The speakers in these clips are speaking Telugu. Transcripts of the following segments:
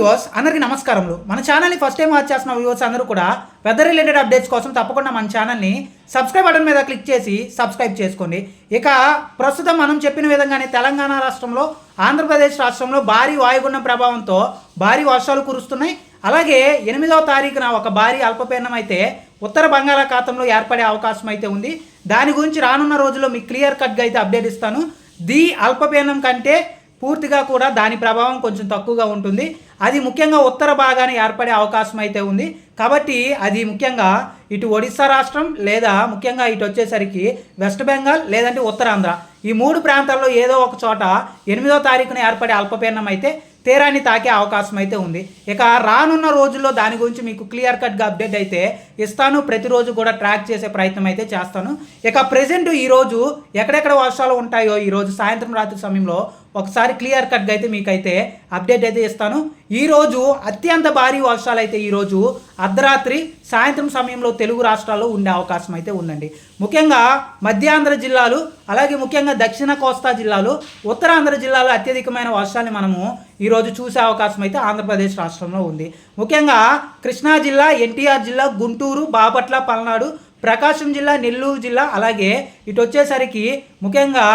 వ్యూవర్స్ అందరికీ నమస్కారములు. మన ఛానల్ని ఫస్ట్ టైం వాచ్ చేస్తున్న వ్యూవర్స్ అందరూ కూడా వెదర్ రిలేటెడ్ అప్డేట్స్ కోసం తప్పకుండా మన ఛానల్ని సబ్స్క్రైబ్ బటన్ మీద క్లిక్ చేసి సబ్స్క్రైబ్ చేసుకోండి. ఇక ప్రస్తుతం మనం చెప్పిన విధంగానే తెలంగాణ రాష్ట్రంలో ఆంధ్రప్రదేశ్ రాష్ట్రంలో భారీ వాయుగుండం ప్రభావంతో భారీ వర్షాలు కురుస్తున్నాయి. అలాగే ఎనిమిదవ తారీఖున ఒక భారీ అల్పపీడనం అయితే ఉత్తర బంగాళాఖాతంలో ఏర్పడే అవకాశం అయితే ఉంది. దాని గురించి రానున్న రోజుల్లో మీకు క్లియర్ కట్గా అయితే అప్డేట్ ఇస్తాను. ది అల్పపీడనం కంటే పూర్తిగా కూడా దాని ప్రభావం కొంచెం తక్కువగా ఉంటుంది. అది ముఖ్యంగా ఉత్తర భాగాన్ని ఏర్పడే అవకాశం అయితే ఉంది. కాబట్టి అది ముఖ్యంగా ఇటు ఒడిస్సా రాష్ట్రం లేదా ముఖ్యంగా ఇటు వచ్చేసరికి వెస్ట్ బెంగాల్ లేదంటే ఉత్తరాంధ్ర ఈ మూడు ప్రాంతాల్లో ఏదో ఒక చోట ఎనిమిదో తారీఖున ఏర్పడే అల్పపీడనం అయితే తీరాన్ని తాకే అవకాశం అయితే ఉంది. ఇక రానున్న రోజుల్లో దాని గురించి మీకు క్లియర్ కట్గా అప్డేట్ అయితే ఇస్తాను. ప్రతిరోజు కూడా ట్రాక్ చేసే ప్రయత్నం అయితే చేస్తాను. ఇక ప్రజెంట్ ఈరోజు ఎక్కడెక్కడ వర్షాలు ఉంటాయో ఈరోజు సాయంత్రం రాత్రి సమయంలో ఒకసారి క్లియర్ కట్గా అయితే మీకైతే అప్డేట్ అయితే ఇస్తాను. ఈరోజు అత్యంత భారీ వర్షాలు అయితే ఈరోజు అర్ధరాత్రి సాయంత్రం సమయంలో తెలుగు రాష్ట్రాల్లో ఉండే అవకాశం అయితే ఉందండి. ముఖ్యంగా మధ్యాంధ్ర జిల్లాలు అలాగే ముఖ్యంగా దక్షిణ కోస్తా జిల్లాలు ఉత్తరాంధ్ర జిల్లాలో అత్యధికమైన వర్షాన్ని మనము ఈరోజు చూసే అవకాశం అయితే ఆంధ్రప్రదేశ్ రాష్ట్రంలో ఉంది. ముఖ్యంగా కృష్ణా జిల్లా ఎన్టీఆర్ జిల్లా గుంటూరు బాపట్ల పల్నాడు ప్రకాశం జిల్లా నెల్లూరు జిల్లా అలాగే ఇటు వచ్చేసరికి ముఖ్యంగా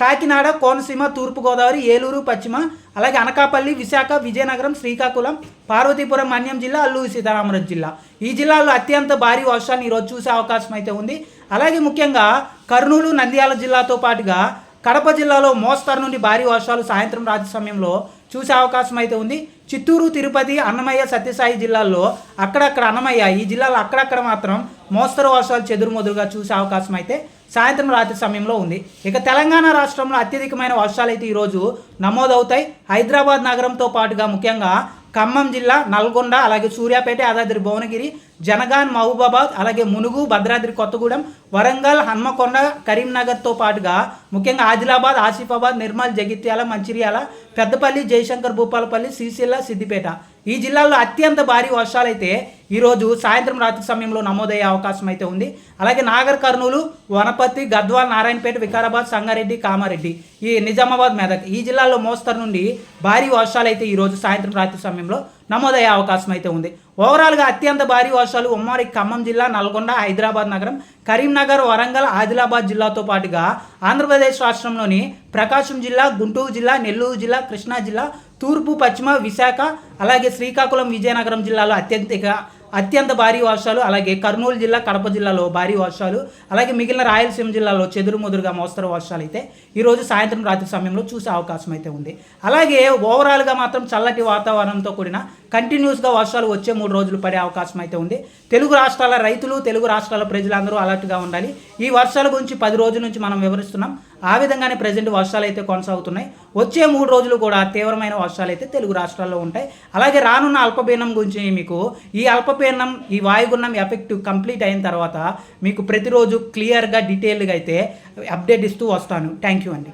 కాకినాడ కోనసీమ తూర్పుగోదావరి ఏలూరు పశ్చిమ అలాగే అనకాపల్లి విశాఖ విజయనగరం శ్రీకాకుళం పార్వతీపురం మన్యం జిల్లా అల్లూరు సీతారామరాజు జిల్లా. ఈ జిల్లాలో అత్యంత భారీ వర్షాన్ని ఈరోజు చూసే అవకాశం అయితే ఉంది. అలాగే ముఖ్యంగా కర్నూలు నంద్యాల జిల్లాతో పాటుగా కడప జిల్లాలో మోస్తరు నుండి భారీ వర్షాలు సాయంత్రం రాత్రి సమయంలో చూసే అవకాశం అయితే ఉంది. చిత్తూరు తిరుపతి అన్నమయ్య సత్యసాయి జిల్లాల్లో అక్కడక్కడ అన్నమయ్య ఈ జిల్లాలో అక్కడక్కడ మాత్రం మోస్తరు వర్షాలు చెదురుమదురుగా చూసే అవకాశం అయితే సాయంత్రం రాత్రి సమయంలో ఉంది. ఇక తెలంగాణ రాష్ట్రంలో అత్యధికమైన వర్షాలు అయితే ఈరోజు నమోదవుతాయి. హైదరాబాద్ నగరంతో పాటుగా ముఖ్యంగా ఖమ్మం జిల్లా నల్గొండ అలాగే సూర్యాపేట యాదాద్రి భువనగిరి జనగాన్ మహబూబాబాద్ అలాగే మునుగు భద్రాద్రి కొత్తగూడెం వరంగల్ హన్మకొండ కరీంనగర్తో పాటుగా ముఖ్యంగా ఆదిలాబాద్ ఆసిఫాబాద్ నిర్మల్ జగిత్యాల మంచిర్యాల పెద్దపల్లి జయశంకర్ భూపాలపల్లి సిరిసిల్ల సిద్దిపేట. ఈ జిల్లాల్లో అత్యంత భారీ వర్షాలైతే ఈరోజు సాయంత్రం రాత్రి సమయంలో నమోదయ్యే అవకాశం అయితే ఉంది. అలాగే నాగర్ కర్నూలు వనపర్తి గద్వాల్ నారాయణపేట వికారాబాద్ సంగారెడ్డి కామారెడ్డి ఈ నిజామాబాద్ మెదక్. ఈ జిల్లాల్లో మోస్తరు నుండి భారీ వర్షాలు అయితే ఈరోజు సాయంత్రం రాత్రి సమయంలో నమోదయ్యే అవకాశం అయితే ఉంది. ఓవరాల్గా అత్యంత భారీ వర్షాలు ఉమ్మడి ఖమ్మం జిల్లా నల్గొండ హైదరాబాద్ నగరం కరీంనగర్ వరంగల్ ఆదిలాబాద్ జిల్లాతో పాటుగా ఆంధ్రప్రదేశ్ రాష్ట్రంలోని ప్రకాశం జిల్లా గుంటూరు జిల్లా నెల్లూరు జిల్లా కృష్ణా జిల్లా తూర్పు పశ్చిమ విశాఖ అలాగే శ్రీకాకుళం విజయనగరం జిల్లాలో అత్యంతగా అత్యంత భారీ వర్షాలు అలాగే కర్నూలు జిల్లా కడప జిల్లాలో భారీ వర్షాలు అలాగే మిగిలిన రాయలసీమ జిల్లాలో చెదురుముదురుగా మోస్తరు వర్షాలు అయితే ఈరోజు సాయంత్రం రాత్రి సమయంలో చూసే అవకాశం అయితే ఉంది. అలాగే ఓవరాల్గా మాత్రం చల్లటి వాతావరణంతో కూడిన కంటిన్యూస్గా వర్షాలు వచ్చే మూడు రోజులు పడే అవకాశం అయితే ఉంది. తెలుగు రాష్ట్రాల రైతులు తెలుగు రాష్ట్రాల ప్రజలందరూ అలర్ట్గా ఉండాలి. ఈ వర్షాల గురించి పది రోజుల నుంచి మనం వివరిస్తున్నాం. ఆ విధంగానే ప్రజెంట్ వర్షాలు అయితే కొనసాగుతున్నాయి. వచ్చే మూడు రోజులు కూడా తీవ్రమైన వర్షాలు అయితే తెలుగు రాష్ట్రాల్లో ఉంటాయి. అలాగే రానున్న అల్పపీడనం గురించి మీకు ఈ అల్పపీడనం ఈ వాయుగుణం ఎఫెక్ట్ కంప్లీట్ అయిన తర్వాత మీకు ప్రతిరోజు క్లియర్గా డీటెయిల్గా అయితే అప్డేట్ ఇస్తూ వస్తాను. థ్యాంక్ యూ అండి.